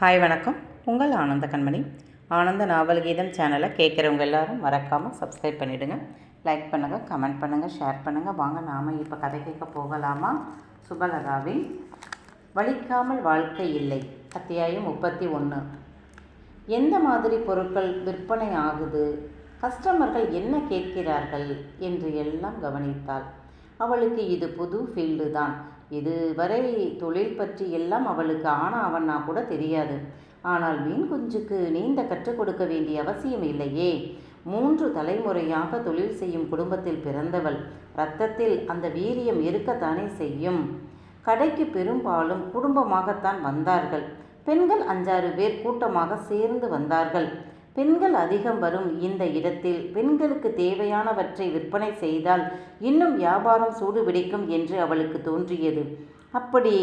Hi வணக்கம். உங்கள் ஆனந்த கண்மணி. ஆனந்த நாவல் கீதம் சேனலை கேட்குறவங்க எல்லாரும் மறக்காமல் சப்ஸ்கிரைப் பண்ணிவிடுங்க லைக் பண்ணுங்கள் கமெண்ட் பண்ணுங்கள் ஷேர் பண்ணுங்கள் வாங்க நாம் இப்போ கதை கேட்க போகலாமா? சுபலதாவின் வலிக்காமல் வாழ்க்கை இல்லை. அத்தியாயம் முப்பத்தி ஒன்று எந்த மாதிரி பொருட்கள் விற்பனை ஆகுது? கஸ்டமர்கள் என்ன கேட்கிறார்கள்? என்று எல்லாம் கவனித்தாள். அவளுக்கு இது புது ஃபீல்டு தான். இதுவரை தொழில் பற்றி எல்லாம் அவளுக்கு ஆனா அவன்னா கூட தெரியாது. ஆனால் மீன் குஞ்சுக்கு நீந்த கற்றுக் கொடுக்க வேண்டிய அவசியம் இல்லையே. மூன்று தலைமுறையாக தொழில் செய்யும் குடும்பத்தில் பிறந்தவள். ரத்தத்தில் அந்த வீரியம் இருக்கத்தானே செய்யும். கடைக்கு பெரும்பாலும் குடும்பமாகத்தான் வந்தார்கள். பெண்கள் அஞ்சாறு பேர் கூட்டமாக சேர்ந்து வந்தார்கள். பெண்கள் அதிகம் வரும் இந்த இடத்தில். பெண்களுக்கு தேவையானவற்றை விற்பனை செய்தால் இன்னும் வியாபாரம் சூடுபிடிக்கும் என்று அவளுக்கு தோன்றியது. அப்படி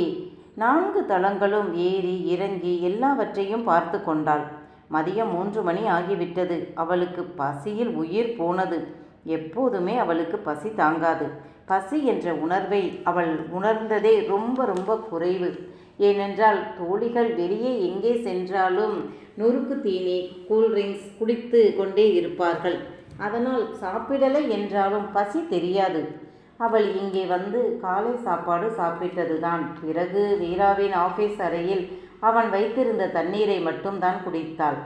நான்கு தளங்களும் ஏறி இறங்கி எல்லாவற்றையும் பார்த்து கொண்டாள். மதியம் மூன்று மணி ஆகிவிட்டது. அவளுக்கு பசியில் உயிர் போனது. எப்போதுமே அவளுக்கு பசி தாங்காது. பசி என்ற உணர்வை அவள் உணர்ந்ததே ரொம்ப ரொம்ப குறைவு. ஏனென்றால் தோழிகள் வெளியே எங்கே சென்றாலும் நொறுக்கு தீனி கூல்ட்ரிங்க்ஸ் குடித்து கொண்டே இருப்பார்கள். அதனால் சாப்பிடலை என்றாலும் பசி தெரியாது. அவள் இங்கே வந்து காலை சாப்பாடு சாப்பிட்டதுதான். பிறகு வீராவின் ஆஃபீஸ் அறையில் அவன் வைத்திருந்த தண்ணீரை மட்டும்தான் குடித்தாள்.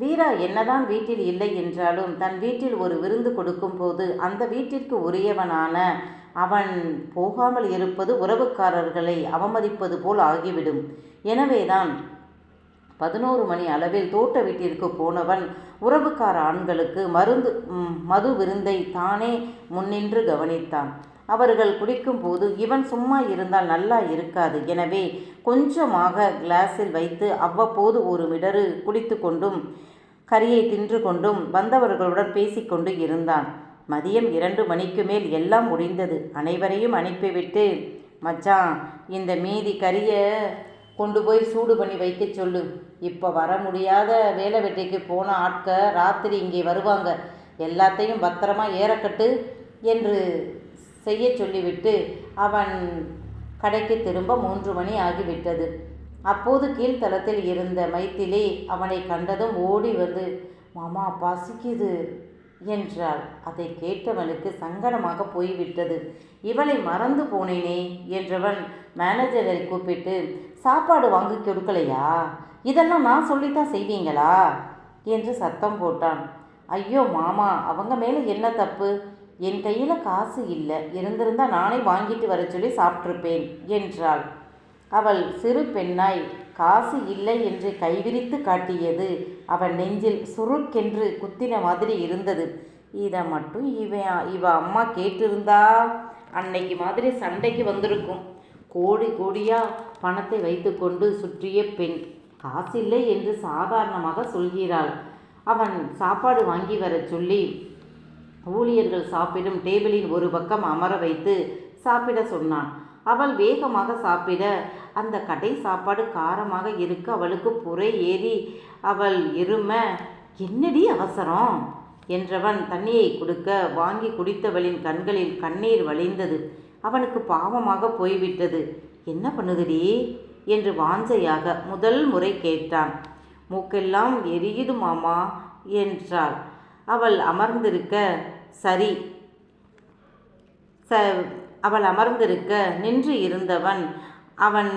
வீரா என்னதான் வீட்டில் இல்லை என்றாலும் தன் வீட்டில் ஒரு விருந்து கொடுக்கும் போது அந்த வீட்டிற்கு உரியவனான அவன் போகாமல் இருப்பது உறவுக்காரர்களை அவமதிப்பது போல் ஆகிவிடும். எனவேதான் பதினோரு மணி அளவில் தோட்ட வீட்டிற்கு போனவன் உறவுக்கார ஆண்களுக்கு மருந்து மது விருந்தை தானே முன்னின்று கவனித்தான். அவர்கள் குடிக்கும்போது இவன் சும்மா இருந்தால் நல்லா இருக்காது. எனவே கொஞ்சமாக கிளாஸில் வைத்து அவ்வப்போது ஒரு மிடரு குடித்து கொண்டும் கறியை தின்று கொண்டும் வந்தவர்களுடன் பேசிக்கொண்டு இருந்தான். மதியம் இரண்டு மணிக்கு மேல் எல்லாம் முடிந்தது. அனைவரையும் அனுப்பிவிட்டு மச்சான் இந்த மீதி கறியை கொண்டு போய் சூடு பண்ணி வைக்க சொல்லு. இப்போ வர முடியாத வேலை வெட்டிக்கு போன ஆட்க ராத்திரி இங்கே வருவாங்க. எல்லாத்தையும் பத்திரமா ஏறக்கட்டு என்று செய்ய சொல்லிவிட்டு அவன் கடைக்கு திரும்ப மூன்று மணி ஆகிவிட்டது. அப்போது கீழ்த்தளத்தில் இருந்த மைத்திலே அவனை கண்டதும் ஓடி வந்து மாமா பசிக்குது என்றாள். அதை கேட்டவனுக்கு சங்கடமாக போய்விட்டது. இவளை மறந்து போனேனே என்றவன் மேனேஜரை கூப்பிட்டு சாப்பாடு வாங்கி கொடுக்கலையா? இதெல்லாம் நான் சொல்லித்தான் செய்வீங்களா? என்று சத்தம் போட்டான். ஐயோ மாமா அவங்க மேலே என்ன தப்பு? என் கையில் காசு இல்லை இருந்திருந்தால் நானே வாங்கிட்டு வர சொல்லி சாப்பிட்ருப்பேன் என்றாள். அவள் சிறு பெண்ணாய் காசு இல்லை என்று கைவிரித்து காட்டியது அவன் நெஞ்சில் சுருக்கென்று குத்தின மாதிரி இருந்தது. இதை மட்டும் இவன் இவ அம்மா கேட்டிருந்தா அன்னைக்கு மாதிரி சண்டைக்கு வந்திருக்கும். கோடி கோடியாக பணத்தை வைத்துக்கொண்டு சுற்றிய பெண் காசில்லை என்று சாதாரணமாக சொல்கிறாள். அவன் சாப்பாடு வாங்கி வர சொல்லி ஊழியர்கள் சாப்பிடும் டேபிளின் ஒரு பக்கம் அமர வைத்து சாப்பிட சொன்னான். அவள் வேகமாக சாப்பிட அந்த கடை சாப்பாடு காரமாக இருக்க அவளுக்கு புரை ஏறி அவள் எரும என்னடி அவசரம்? என்றவன் தண்ணியை கொடுக்க வாங்கி குடித்தவளின் கண்களில் கண்ணீர் வழிந்தது. அவனுக்கு பாவமாக போய்விட்டது. என்ன பண்ணுதுடி? என்று வாஞ்சையாக முதல் முறை கேட்டான். மூக்கெல்லாம் எரியுது மாமா என்றாள். அவள் அமர்ந்திருக்க சரி. ச அவள் அமர்ந்திருக்க நின்று இருந்தவன் அவன்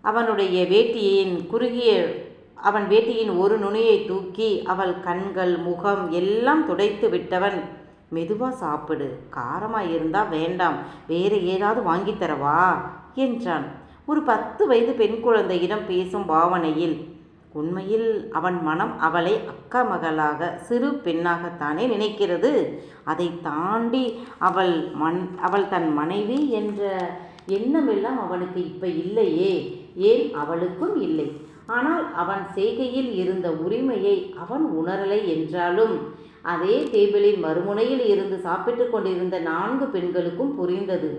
அவனுடைய வேட்டியின் குறுகிய அவன் வேட்டியின் ஒரு நுனியை தூக்கி அவள் கண்கள் முகம் எல்லாம் துடைத்து விட்டவன். மெதுவாக சாப்பிடு. காரமாக இருந்தால் வேண்டாம். வேறு ஏதாவது வாங்கித்தரவா என்றான். ஒரு பத்து வயது பெண் குழந்தையிடம் பேசும் பாவனையில் உண்மையில் அவன் மனம் அவளை அக்கா மகளாக சிறு பெண்ணாகத்தானே நினைக்கிறது. அதை தாண்டி அவள் மண் அவள் தன் மனைவி என்ற எண்ணமெல்லாம் அவனுக்கு இப்போ இல்லையே. ஏன் அவளுக்கும் இல்லை? ஆனால் அவன் செய்கையில் இருந்த உரிமையை அவன் உணரலை என்றாலும் அதே டேபிளின் மறுமுனையில் இருந்து சாப்பிட்டு கொண்டிருந்த நான்கு பெண்களுக்கும் புரிந்தது.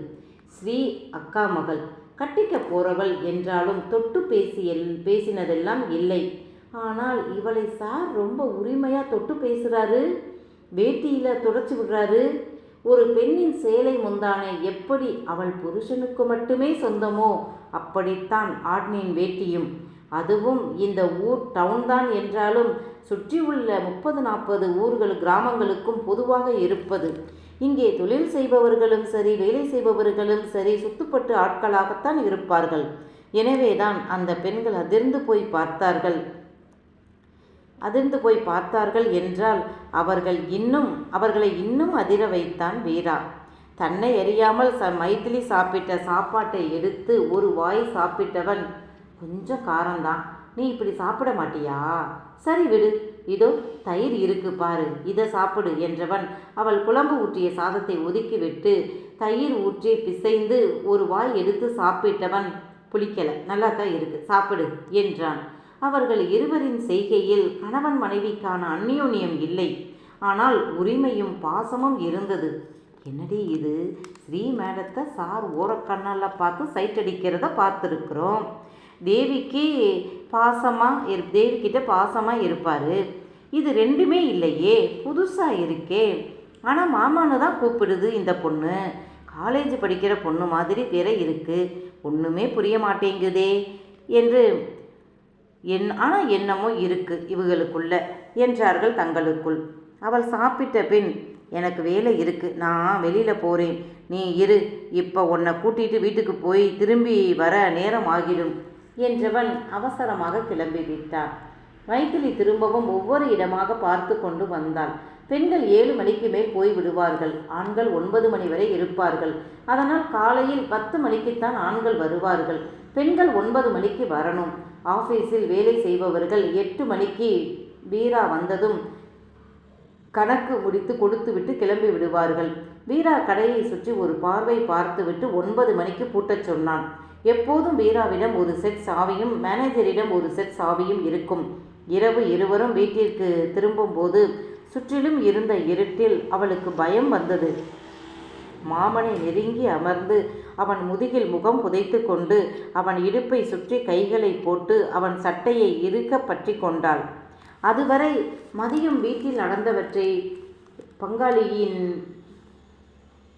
ஸ்ரீ அக்கா மகள். கட்டிக்க போறவள் என்றாலும் தொட்டு பேசிய பேசினதெல்லாம் இல்லை. ஆனால் இவளை சார் ரொம்ப உரிமையாக தொட்டு பேசுகிறாரு வேட்டியில் தொடச்சி விடுறாரு? ஒரு பெண்ணின் சேலை முந்தானை எப்படி அவள் புருஷனுக்கு மட்டுமே சொந்தமோ? அப்படித்தான் ஆட்னியின் வேட்டியும். அதுவும் இந்த ஊர் டவுன் தான் என்றாலும் சுற்றியுள்ள முப்பது நாற்பது ஊர்கள் கிராமங்களுக்கும் பொதுவாக இருப்பது. இங்கே தொழில் செய்பவர்களும் சரி வேலை செய்பவர்களும் சரி சுத்துப்பட்டு ஆட்களாகத்தான் இருப்பார்கள். எனவேதான் அந்த பெண்கள் அதிர்ந்து போய் பார்த்தார்கள். அதிர்ந்து போய் பார்த்தார்கள் என்றால் அவர்கள் இன்னும் அவர்களை இன்னும் அதிர வைத்தான் வீரா. தன்னை அறியாமல் ச மைத்திலி சாப்பிட்ட சாப்பாட்டை எடுத்து ஒரு வாய் சாப்பிட்டவன் கொஞ்சம் காரம்தான். நீ இப்படி சாப்பிட மாட்டியா? சரி விடு. இதோ தயிர் இருக்கு பாரு இதை சாப்பிடு என்றவன் அவள் குழம்பு ஊற்றிய சாதத்தை ஒதுக்கிவிட்டு தயிர் ஊற்றி பிசைந்து ஒரு வாய் எடுத்து சாப்பிட்டவன் புளிக்கல நல்லா தான் இருக்கு சாப்பிடு என்றான். அவர்கள் இருவரின் செய்கையில் கணவன் மனைவிக்கான அந்நியோன்யம் இல்லை. ஆனால் உரிமையும் பாசமும் இருந்தது. என்னடி இது? ஸ்ரீ மேடத்தை சார் ஓரக்கண்ணால் பார்த்து சைட்டடிக்கிறத பார்த்துருக்குறோம். தேவிக்கு பாசமாக இரு தேவிக்கிட்ட பாசமாக இருப்பார். இது ரெண்டுமே இல்லையே புதுசாக இருக்கே. ஆனால் மாமான்னு தான் கூப்பிடுது இந்த பொண்ணு. காலேஜ் படிக்கிற பொண்ணு மாதிரி வேற இருக்குது ஒன்றுமே புரிய மாட்டேங்குதே என்று என் ஆனால் என்னமோ இருக்குது இவங்களுக்குள்ள என்றார்கள் தங்களுக்குள். அவள் சாப்பிட்ட பின் எனக்கு வேலை இருக்குது நான் வெளியில் போகிறேன் நீ இரு இப்போ உன்னை கூட்டிகிட்டு வீட்டுக்கு போய் திரும்பி வர நேரம் ஆகிடும். என்றவன் அவசரமாக கிளம்பிவிட்டான் மைத்திலி திரும்பவும் ஒவ்வொரு இடமாக பார்த்து கொண்டு வந்தாள். பெண்கள் ஏழு மணிக்கு மேல் போய் விடுவார்கள். ஆண்கள் ஒன்பது மணி வரை இருப்பார்கள். அதனால் காலையில் பத்து மணிக்குத்தான் ஆண்கள் வருவார்கள். பெண்கள் ஒன்பது மணிக்கு வரணும். ஆஃபீஸில் வேலை செய்பவர்கள் எட்டு மணிக்கு பீரா வந்ததும் கணக்கு முடித்து கொடுத்துவிட்டு கிளம்பி விடுவார்கள். வீரா கடையை சுற்றி ஒரு பார்வை பார்த்துவிட்டு ஒன்பது மணிக்கு பூட்டச் சொன்னான். எப்போதும் வீராவிடம் ஒரு செட் சாவியும் மேனேஜரிடம் ஒரு செட் சாவியும் இருக்கும். இரவு இருவரும் வீட்டிற்கு திரும்பும்போது சுற்றிலும் இருந்த இருட்டில் அவளுக்கு பயம் வந்தது. மாமனை நெருங்கி அமர்ந்து அவன் முதுகில் முகம் புதைத்து கொண்டு அவன் இடுப்பை சுற்றி கைகளை போட்டு அவன் சட்டையை இறுக்க பற்றி கொண்டாள். அதுவரை மதியம் வீட்டில் நடந்தவற்றை பங்காளியின்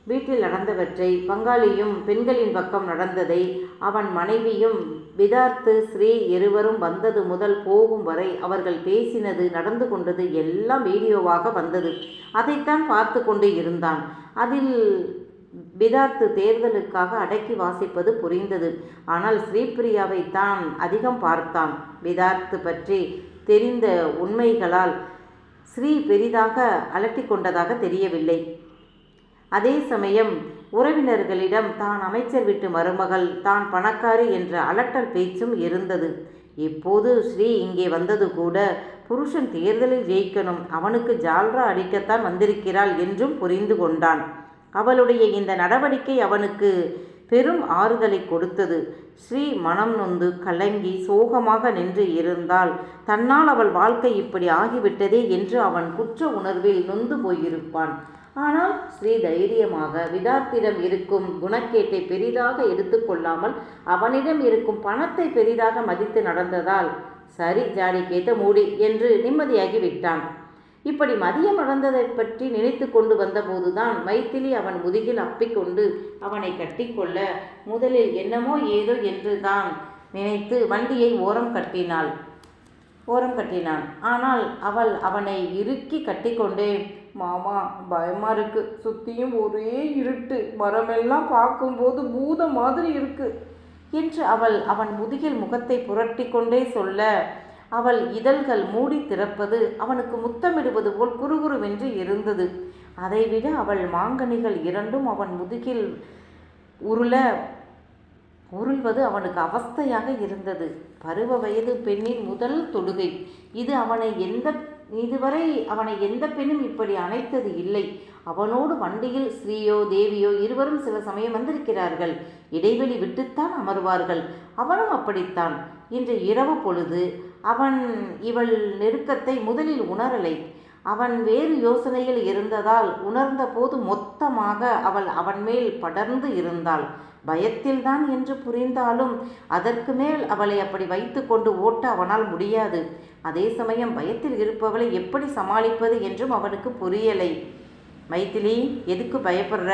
வீட்டில் நடந்தவற்றை பங்காளியும் பெண்களின் பக்கம் நடந்ததை அவன் மனைவியும் விதார்த்து ஸ்ரீ இருவரும் வந்தது முதல் போகும் வரை அவர்கள் பேசினது நடந்து கொண்டது எல்லாம் வீடியோவாக வந்தது. அதைத்தான் பார்த்து கொண்டு இருந்தான். அதில் விதார்த்து தேர்தலுக்காக அடக்கி வாசிப்பது புரிந்தது. ஆனால் ஸ்ரீபிரியாவை தான் அதிகம் பார்த்தான். விதார்த்து பற்றி தெரிந்த உண்மைகளால் ஸ்ரீ பெரிதாக அலட்டி கொண்டதாக தெரியவில்லை. அதே சமயம் உறவினர்களிடம் தான் அமைச்சர் வீட்டு மருமகள் தான் பணக்காரி என்ற அலட்டல் பேச்சும் இருந்தது. இப்போது ஸ்ரீ இங்கே வந்தது கூட புருஷன் தேர்தலில் ஜெயிக்கணும் அவனுக்கு ஜால்ரா அடிக்கத்தான் வந்திருக்கிறாள் என்றும் புரிந்து கொண்டான். அவளுடைய இந்த நடவடிக்கை அவனுக்கு பெரும் ஆறுதலை கொடுத்தது. ஸ்ரீ மனம் நொந்து கலங்கி சோகமாக நின்று இருந்தால் தன்னால் அவள் வாழ்க்கை இப்படி ஆகிவிட்டதே என்று அவன் குற்ற உணர்வில் நொந்து போயிருப்பான். ஆனால் ஸ்ரீ தைரியமாக விதார்த்திடம் இருக்கும் குணக்கேட்டை பெரிதாக எடுத்துக்கொள்ளாமல் அவனிடம் இருக்கும் பணத்தை பெரிதாக மதித்து நடந்ததால் சரி ஜாடி கேட்ட மூடி என்று நிம்மதியாகி விட்டான். இப்படி மதியம் நடந்ததை பற்றி நினைத்து கொண்டு வந்தபோதுதான் மைத்திலி அவன் முதுகில் அப்பிக்கொண்டு அவனை கட்டிக்கொள்ள முதலில் என்னமோ ஏதோ என்று தான் நினைத்து வண்டியை ஓரம் கட்டினாள். ஓரம் கட்டினான். ஆனால் அவள் அவனை இறுக்கி கட்டிக்கொண்டே மாமா பயமா இருக்கு. சுத்தியும் ஒரே இருட்டு. மரமெல்லாம் பார்க்கும்போது பூதம் மாதிரி இருக்கு என்று அவள் அவன் முதுகில் முகத்தை புரட்டி கொண்டே சொல்ல அவள் இதழ்கள் மூடி திறப்பது அவனுக்கு முத்தமிடுவது போல் குறுகுறுவென்று இருந்தது. அதைவிட அவள் மாங்கனிகள் இரண்டும் அவன் முதுகில் உருள உருள்வது அவனுக்கு அவஸ்தையாக இருந்தது. பருவ வயது பெண்ணின் முதல் தொடுகை. இது அவனை எந்த இதுவரை அவனை எந்த பெண்ணும் இப்படி அணைத்தது இல்லை. அவனோடு வண்டியில் ஸ்ரீயோ தேவியோ இருவரும் சில சமயம் வந்திருக்கிறார்கள். இடைவெளி விட்டுத்தான் அமர்வார்கள். அவனும் அப்படித்தான். இன்று இரவு பொழுது அவன் இவள் நெருக்கத்தை முதலில் உணரலை. அவன் வேறு யோசனையில் இருந்ததால் உணர்ந்தபோது மொத்தமாக அவள் அவன் மேல் படர்ந்து இருந்தாள். பயத்தில்தான் என்று புரிந்தாலும் அதற்கு மேல் அவளை அப்படி வைத்துக்கொண்டு ஓட்ட அவனால் முடியாது. அதே சமயம் பயத்தில் இருப்பவளை எப்படி சமாளிப்பது என்றும் அவனுக்கு புரியலை. மைத்திலி எதுக்கு பயப்படுற?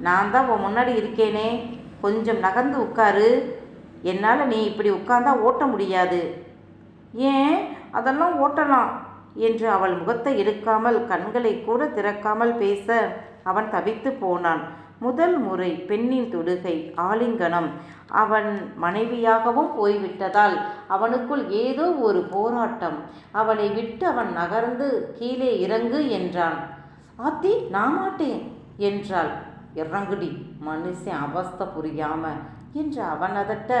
நான் தான் உன் முன்னாடி இருக்கேனே. கொஞ்சம் நகர்ந்து உட்காரு. என்னால் நீ இப்படி உட்கார்ந்தா ஓட்ட முடியாது. ஏன்? அதெல்லாம் ஓட்டலாம் என்று அவள் முகத்தை எடுக்காமல் கண்களை கூட திறக்காமல் பேச அவன் தவித்து போனான். முதல் முறை பெண்ணின் தொடுகை ஆலிங்கனம். அவன் மனைவியாகவும் போய்விட்டதால் அவனுக்குள் ஏதோ ஒரு போராட்டம். அவளை விட்டு அவன் நகர்ந்து கீழே இறங்கு என்றான். ஆத்தி நான் மாட்டேன் என்றாள். இறங்குடி மனுஷன் அவஸ்தை புரியாம என்று அவன் அதட்ட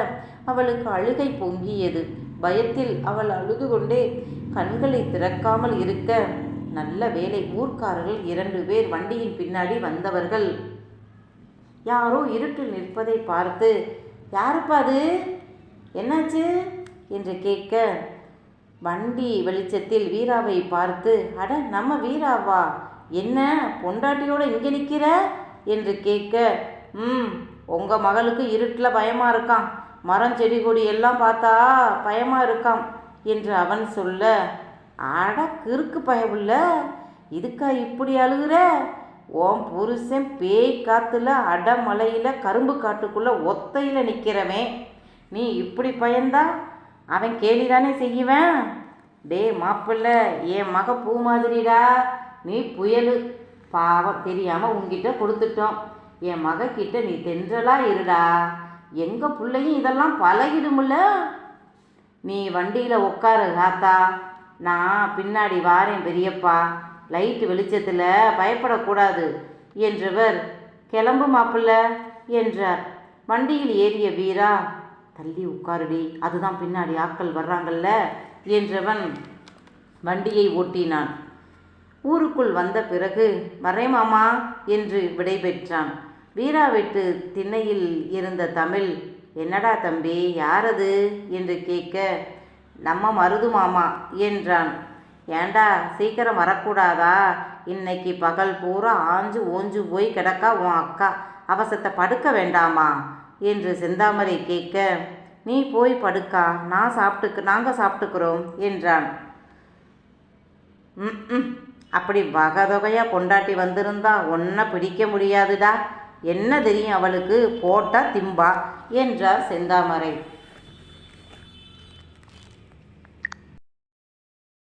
அவளுக்கு அழுகை பொங்கியது. பயத்தில் அவள் அழுது கொண்டே கண்களை திறக்காமல் இருக்க நல்ல வேலை ஊர்க்காரர்கள் இரண்டு பேர் வண்டியின் பின்னாடி வந்தவர்கள். யாரோ இருட்டில் நிற்பதை பார்த்து யாருப்பா அது? என்னாச்சு? என்று கேட்க வண்டி வெளிச்சத்தில் வீராவை பார்த்து அட நம்ம வீராவா? என்ன பொண்டாட்டியோட இங்கே நிற்கிற என்று கேட்க ம் உங்கள் மகளுக்கு இருட்டில் பயமாக இருக்கான் மரம் செடி கொடி எல்லாம் பார்த்தா பயமாக இருக்காம் என்று அவன் சொல்ல அட கிறுக்கு பயவுள்ள இதுக்கா இப்படி அழுகுற? ஓம் புருஷன் பேய் காத்துல அடமலையில் கரும்பு காட்டுக்குள்ளே ஒத்தையில் நிற்கிறவன் நீ இப்படி பயந்தா அவன் கேலி தானே செய்யுவேன்? டே மாப்பிள்ள என் மக பூ மாதிரிடா நீ புயலு. பாவம் தெரியாமல் உங்ககிட்ட கொடுத்துட்டோம். என் மகக்கிட்ட நீ தென்றலா இருடா. எங்கள் பிள்ளையும் இதெல்லாம் பழகிடும்ல? நீ வண்டியில் உட்காரு காத்தா நான் பின்னாடி வாரேன் பெரியப்பா. லைட்டு வெளிச்சத்தில் பயப்படக்கூடாது என்றவர் கிளம்பு மாப்பிள்ள என்றார். வண்டியில் ஏறிய வீரா தள்ளி உட்காருடி அதுதான் பின்னாடி ஆட்கள் வர்றாங்கல்ல என்றவன் வண்டியை ஓட்டினான். ஊருக்குள் வந்த பிறகு வரேன் மாமா என்று விடைபெற்றான். வீரா வீட்டு திண்ணையில் இருந்த தமிழ் என்னடா தம்பி யாரது? என்று கேட்க நம்ம மருது மாமா என்றான். ஏண்டா சீக்கிரம் வரக்கூடாதா? இன்னைக்கு பகல் பூரா ஆஞ்சு ஓஞ்சு போய் கிடக்கா உன் அக்கா. அவசத்தை படுக்க வேண்டாமா? என்று செந்தாமரை கேட்க நீ போய் படுக்கா. நான் சாப்பிட்டுக்கு நாங்கள் சாப்பிட்டுக்கிறோம் என்றான். ம் அப்படி வகை தொகையாக கொண்டாட்டி வந்திருந்தா ஒன்றை பிடிக்க முடியாதுடா. என்ன தெரியும் அவளுக்கு? போட்டா திம்பா என்றார் செந்தாமரை.